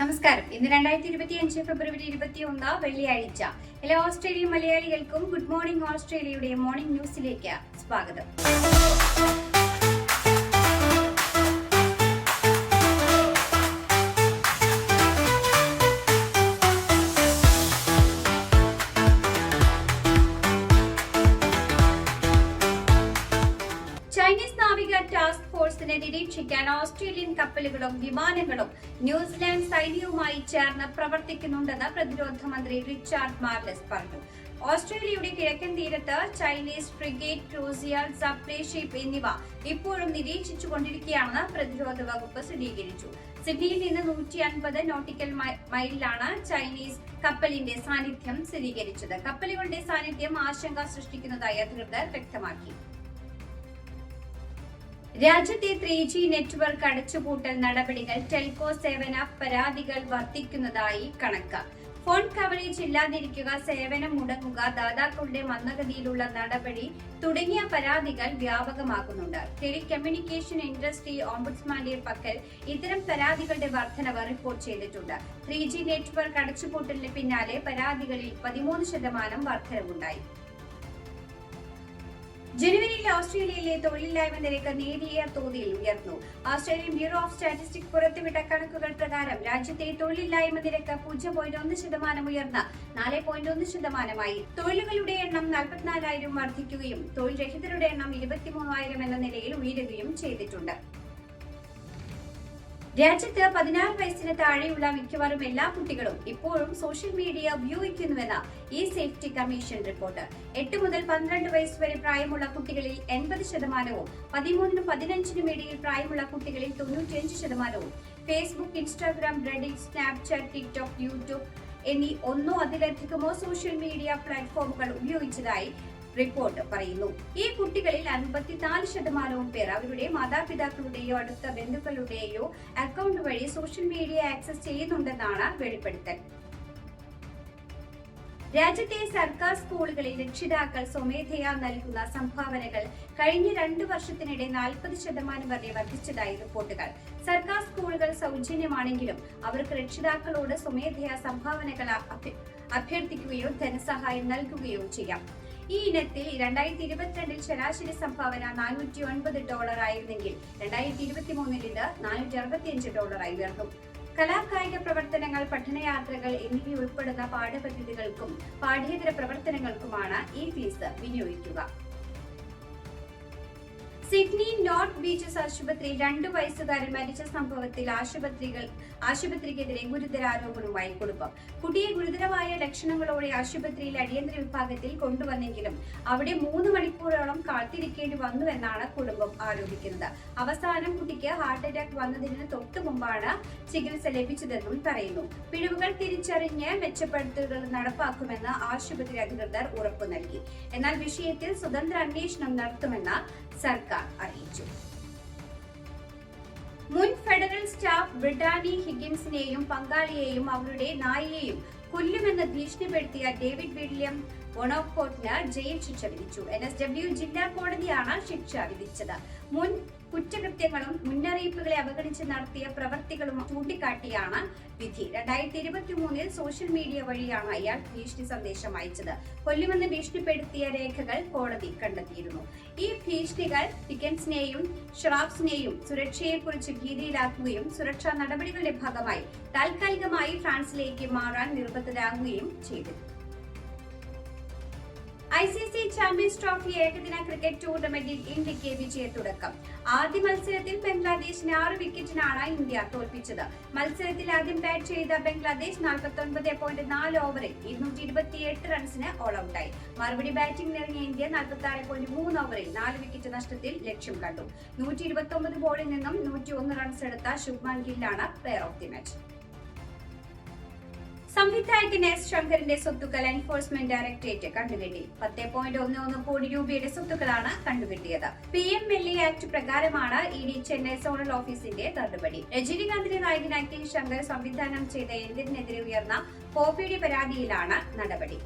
നമസ്കാരം. ഇന്ന് രണ്ടായിരത്തി ഇരുപത്തി അഞ്ച് ഫെബ്രുവരി ഇരുപത്തി ഒന്ന് വെള്ളിയാഴ്ച. എല്ലാ ഓസ്ട്രേലിയൻ മലയാളികൾക്കും ഗുഡ് മോർണിംഗ് ഓസ്ട്രേലിയയുടെ മോർണിംഗ് ന്യൂസിലേക്ക് സ്വാഗതം. ചൈനീസ് നാവിക ടാസ്ക് ഫോഴ്സിനെ നിരീക്ഷിക്കാൻ ഓസ്ട്രേലിയൻ കപ്പലുകളും വിമാനങ്ങളും ന്യൂസിലാൻഡ് സൈന്യവുമായി ചേർന്ന് പ്രവർത്തിക്കുന്നുണ്ടെന്ന് പ്രതിരോധ മന്ത്രി റിച്ചാർഡ് മാർലസ് പറഞ്ഞു. ഓസ്ട്രേലിയയുടെ കിഴക്കൻ തീരത്ത് Chinese frigate cruiser supply ship എന്നിവ ഇപ്പോഴും നിരീക്ഷിച്ചുകൊണ്ടിരിക്കുകയാണെന്ന് പ്രതിരോധ വകുപ്പ് സ്ഥിരീകരിച്ചു. സിഡ്നിയിൽ നിന്ന് നൂറ്റി അൻപത് നോട്ടിക്കൽ മൈലിലാണ് ചൈനീസ് കപ്പലിന്റെ സാന്നിധ്യം സ്ഥിരീകരിച്ചത്. കപ്പലുകളുടെ സാന്നിധ്യം ആശങ്ക സൃഷ്ടിക്കുന്നതായി അധികൃതർ വ്യക്തമാക്കി. രാജ്യത്തെ ത്രീ ജി നെറ്റ്വർക്ക് അടച്ചുപൂട്ടൽ നടപടികൾ ടെലികോ സേവന പരാതികൾ വർദ്ധിക്കുന്നതായി കണക്ക്. ഫോൺ കവറേജ് ഇല്ലാതിരിക്കുക സേവനം മുടങ്ങുക ദാതാക്കളുടെ മന്ദഗതിയിലുള്ള നടപടി തുടങ്ങിയ പരാതികൾ വ്യാപകമാകുന്നുണ്ട് ടെലികമ്മ്യൂണിക്കേഷൻ ഇൻഡസ്ട്രി ഓംബുഡ്സ്മാന്റെ പക്കൽ ഇത്തരം പരാതികളുടെ വർധനവ് റിപ്പോർട്ട് ചെയ്തിട്ടുണ്ട്. ത്രീ ജി നെറ്റ്വർക്ക് അടച്ചുപൂട്ടലിന് പിന്നാലെ പരാതികളിൽ പതിമൂന്ന് ശതമാനം വർധനവുണ്ടായി. ജനുവരിയിൽ ഓസ്ട്രേലിയയിലെ തൊഴിലില്ലായ്മ നിരക്ക് നേരിയ തോതിൽ ഉയർന്നു. ഓസ്ട്രേലിയൻ ബ്യൂറോ ഓഫ് സ്റ്റാറ്റിസ്റ്റിക് പുറത്തുവിട്ട കണക്കുകൾ പ്രകാരം രാജ്യത്തെ തൊഴിലില്ലായ്മ നിരക്ക് പൂജ്യം പോയിന്റ് ഒന്ന് ശതമാനം ഉയർന്ന് നാല് പോയിന്റ് ഒന്ന് ശതമാനമായി. തൊഴിലുകളുടെ എണ്ണം നാൽപ്പത്തിനാലായിരം വർദ്ധിക്കുകയും തൊഴിൽ രഹിതരുടെ എണ്ണം ഇരുപത്തിമൂവായിരം എന്ന നിലയിൽ ഉയരുകയും ചെയ്തിട്ടുണ്ട്. രാജ്യത്ത് പതിനാറ് വയസ്സിന് താഴെയുള്ള മിക്കവാറും എല്ലാ കുട്ടികളും ഇപ്പോഴും സോഷ്യൽ മീഡിയ ഉപയോഗിക്കുന്നുവെന്ന് ഈ സേഫ്റ്റി കമ്മീഷൻ റിപ്പോർട്ട്. എട്ട് മുതൽ പന്ത്രണ്ട് വയസ്സ് വരെ പ്രായമുള്ള കുട്ടികളിൽ എൺപത് ശതമാനവും പതിമൂന്നിനും പതിനഞ്ചിനും ഇടയിൽ പ്രായമുള്ള കുട്ടികളിൽ തൊണ്ണൂറ്റിയഞ്ച് ശതമാനവും. Facebook Instagram Reddit Snapchat TikTok YouTube എന്നീ ഒന്നോ അതിലധികമോ സോഷ്യൽ മീഡിയ പ്ലാറ്റ്ഫോമുകൾ ഉപയോഗിച്ചതായി റിപ്പോർട്ട് പറയുന്നു. ഈ കുട്ടികളിൽ അൻപത്തിനാല് ശതമാനവും പേർ അവരുടെ മാതാപിതാക്കളുടെയോ അടുത്ത ബന്ധുക്കളുടെയോ അക്കൗണ്ട് വഴി സോഷ്യൽ മീഡിയ ആക്സസ് ചെയ്യുന്നുണ്ടെന്നാണ് വെളിപ്പെടുത്തൽ. രാജ്യത്തെ സർക്കാർ സ്കൂളുകളിൽ രക്ഷിതാക്കൾ സ്വമേധയാ നൽകുന്ന സംഭാവനകൾ കഴിഞ്ഞ രണ്ടു വർഷത്തിനിടെ നാൽപ്പത് ശതമാനം വരെ വർദ്ധിച്ചതായി റിപ്പോർട്ടുകൾ. സർക്കാർ സ്കൂളുകൾ സൗജന്യമാണെങ്കിലും അവർക്ക് രക്ഷിതാക്കളോട് സ്വമേധയാ സംഭാവനകൾ അഭ്യ- അഭ്യർത്ഥിക്കുകയോ ധനസഹായം നൽകുകയോ ചെയ്യാം. ഈ ഇനത്തിൽ രണ്ടായിരത്തി ഇരുപത്തിരണ്ടിൽ ശരാശരി സംഭാവന നാനൂറ്റി ഒൻപത് ഡോളർ ആയിരുന്നെങ്കിൽ രണ്ടായിരത്തി ഇരുപത്തി മൂന്നിൽ ഇത് നാനൂറ്റി അറുപത്തിയഞ്ച് ഡോളറായി ഉയർന്നു. കലാകായിക പ്രവർത്തനങ്ങൾ പഠനയാത്രകൾ എന്നിവ ഉൾപ്പെടുന്ന പാഠപദ്ധതികൾക്കും പാഠ്യേതര പ്രവർത്തനങ്ങൾക്കുമാണ് ഈ ഫീസ് വിനിയോഗിക്കുക. സിഡ്നി നോർത്ത് ബീച്ചസ് ആശുപത്രി രണ്ട് വയസ്സുകാരൻ മരിച്ച സംഭവത്തിൽ ആശുപത്രികൾ ആശുപത്രിക്കെതിരെ ഗുരുതര ആരോപണവുമായി കുടുംബം കുട്ടിയെ ഗുരുതരമായ ലക്ഷണങ്ങളോടെ ആശുപത്രിയിൽ അടിയന്തര വിഭാഗത്തിൽ കൊണ്ടുവന്നെങ്കിലും അവിടെ മൂന്ന് മണിക്കൂറോളം കാത്തിരിക്കേണ്ടി വന്നു എന്നാണ് കുടുംബം ആരോപിക്കുന്നത്. അവസാനം കുട്ടിക്ക് ഹാർട്ട് അറ്റാക്ക് വന്നതിന് തൊട്ടു മുമ്പാണ് ചികിത്സ ലഭിച്ചതെന്നും പറയുന്നു. പിഴവുകൾ തിരിച്ചറിഞ്ഞ് മെച്ചപ്പെടുത്തലുകൾ നടപ്പാക്കുമെന്ന് ആശുപത്രി അധികൃതർ ഉറപ്പു നൽകി. എന്നാൽ വിഷയത്തിൽ സ്വതന്ത്ര അന്വേഷണം നടത്തുമെന്ന് സർക്കാർ അറിയിച്ചു. മുൻ ഫെഡറൽ സ്റ്റാഫ് ബ്രിട്ടാനി ഹിഗിൻസിനെയും പങ്കാളിയെയും അവരുടെ നായയെയും കൊല്ലുമെന്ന് ഭീഷണിപ്പെടുത്തിയ ഡേവിഡ് വില്യം വൊണോക്കോട്ടിന് ജയിൽ ശിക്ഷ വിധിച്ചു. എൻ എസ് ഡബ്ല്യു ജില്ലാ കോടതിയാണ് ശിക്ഷ വിധിച്ചത്. മുൻ കുറ്റകൃത്യങ്ങളും മുന്നറിയിപ്പുകളെ അവഗണിച്ച് നടത്തിയ പ്രവർത്തികളും ചൂണ്ടിക്കാട്ടിയാണ് വിധി. രണ്ടായിരത്തി ഇരുപത്തി മൂന്നിൽ സോഷ്യൽ മീഡിയ വഴിയാണ് അയാൾ ഭീഷണി സന്ദേശം അയച്ചത്. കൊല്ലുമെന്ന് ഭീഷണിപ്പെടുത്തിയ രേഖകൾ കോടതി കണ്ടെത്തിയിരുന്നു. ഈ ഭീഷണികൾ ടിക്കൻസിനെയും ഷ്രാഫ്സിനെയും സുരക്ഷയെക്കുറിച്ച് ഭീതിയിലാക്കുകയും സുരക്ഷാ നടപടികളുടെ ഭാഗമായി താൽക്കാലികമായി ഫ്രാൻസിലേക്ക് മാറാൻ നിർബന്ധരാകുകയും ചെയ്തു I C C champions trophy ഏകദിന ക്രിക്കറ്റ് ടൂർണമെന്റിൽ ഇന്ത്യയ്ക്ക് വിജയത്തുടക്കം. ആദ്യ മത്സരത്തിൽ ബംഗ്ലാദേശിനെ ആറ് വിക്കറ്റിനാണ് ഇന്ത്യ തോൽപ്പിച്ചത്. മത്സരത്തിൽ ആദ്യം ബാറ്റ് ചെയ്ത ബംഗ്ലാദേശ് നാൽപ്പത്തി പോയിന്റ് നാല് ഓവറിൽ ഇരുന്നൂറ്റി ഇരുപത്തിയെട്ട് റൺസിന് ഓൾ ഔട്ടായി മറുപടി ബാറ്റിംഗിനിറങ്ങിയ ഇന്ത്യ നാൽപ്പത്തി ആറ് പോയിന്റ് മൂന്ന് ഓവറിൽ നാല് വിക്കറ്റ് നഷ്ടത്തിൽ ലക്ഷ്യം കണ്ടു. നൂറ്റി ഇരുപത്തി ഒമ്പത് ബോളിൽ നിന്നും നൂറ്റി ഒന്ന് റൺസ് എടുത്ത ശുഭ്മാൻ ഗില്ലാണ് പ്ലെയർ ഓഫ് ദി മാച്ച് സംവിധായകൻ എസ് ശങ്കറിന്റെ സ്വത്തുക്കൾ എൻഫോഴ്സ്മെന്റ് ഡയറക്ടറേറ്റ് കണ്ടുകെട്ടി. പത്ത് പോയിന്റ് ഒന്ന് ഒന്ന് കോടി രൂപയുടെ സ്വത്തുക്കളാണ് കണ്ടുകെട്ടിയത്. P M L A act പ്രകാരമാണ് ഇ ഡി ചെന്നൈ സോണൽ ഓഫീസിന്റെ നടപടി രജനീകാന്തിനെ നായകനാക്കി ശങ്കർ സംവിധാനം ചെയ്ത എന്തിനെതിരെ ഉയർന്ന കോപ്പിയുടെ പരാതിയിലാണ് നടപടി.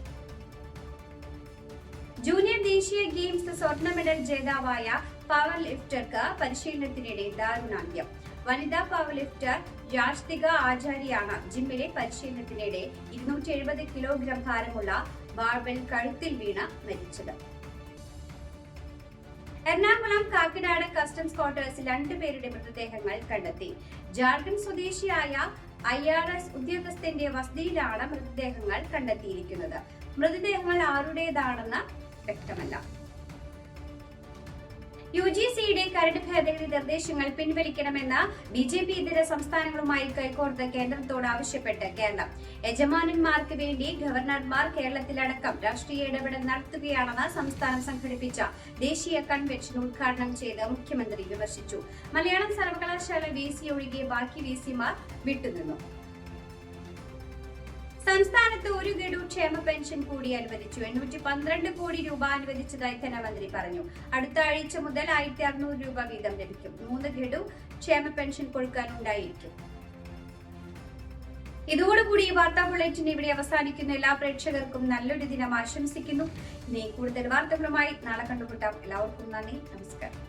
ജൂനിയർ ദേശീയ ഗെയിംസ് സ്വർണ മെഡൽ ജേതാവായ പവർ ലിഫ്റ്റർക്ക് പരിശീലനത്തിനിടെ ദാരുണാന്ത്യം. വനിതാ പവർ ലിഫ്റ്റർ രാഷ്തിക ആചാര്യാണ് ജിമ്മിലെ പരിശീലനത്തിനിടെ ഇരുന്നൂറ്റി എഴുപത് കിലോഗ്രാം ഭാരമുള്ള ബാർബൽ കഴുത്തിൽ വീണ് മരിച്ചത്. എറണാകുളം കാക്കനാട് കസ്റ്റംസ് ക്വാർട്ടേഴ്സിൽ രണ്ടുപേരുടെ മൃതദേഹങ്ങൾ കണ്ടെത്തി. ജാർഖണ്ഡ് സ്വദേശിയായ ഐ ആർ എസ് ഉദ്യോഗസ്ഥന്റെ വസതിയിലാണ് മൃതദേഹങ്ങൾ കണ്ടെത്തിയിരിക്കുന്നത്. മൃതദേഹങ്ങൾ ആരുടേതാണെന്ന് വ്യക്തമല്ല. യു ജി സിയുടെ കരട് ഭേദഗതി നിർദ്ദേശങ്ങൾ പിൻവലിക്കണമെന്ന് ബി ജെ പി ഇതര സംസ്ഥാനങ്ങളുമായി കൈകോർത്ത് കേന്ദ്രത്തോട് ആവശ്യപ്പെട്ട് കേരളം യജമാനന്മാർക്ക് വേണ്ടി ഗവർണർമാർ കേരളത്തിലടക്കം രാഷ്ട്രീയ ഇടപെടൽ നടത്തുകയാണെന്ന് സംസ്ഥാനം സംഘടിപ്പിച്ച ദേശീയ കൺവെൻഷൻ ഉദ്ഘാടനം ചെയ്ത് മുഖ്യമന്ത്രി വിമർശിച്ചു. മലയാളം സർവകലാശാല വി സി ഒഴികെ ബാക്കി വി സിമാർ വിട്ടുനിന്നു. സംസ്ഥാനത്ത് ഒരു ഗഡു ക്ഷേമ പെൻഷൻ കൂടി അനുവദിച്ചു. എണ്ണൂറ്റി പന്ത്രണ്ട് കോടി രൂപ അനുവദിച്ചതായി ധനമന്ത്രി പറഞ്ഞു. അടുത്ത ആഴ്ച മുതൽ ആയിരത്തി അറുന്നൂറ് രൂപ വീതം ലഭിക്കും. മൂന്ന് ഗഡു ക്ഷേമ പെൻഷൻ കൊടുക്കാനുണ്ടായിരിക്കും ഇതോടുകൂടി ഈ വാർത്താ ബുള്ളറ്റിൻ ഇവിടെ അവസാനിക്കുന്ന. എല്ലാ പ്രേക്ഷകർക്കും നല്ലൊരു ദിനം ആശംസിക്കുന്നു. ഇനി കൂടുതൽ വാർത്തകളുമായി നാളെ കണ്ടുമുട്ടാം. എല്ലാവർക്കും നന്ദി. നമസ്കാരം.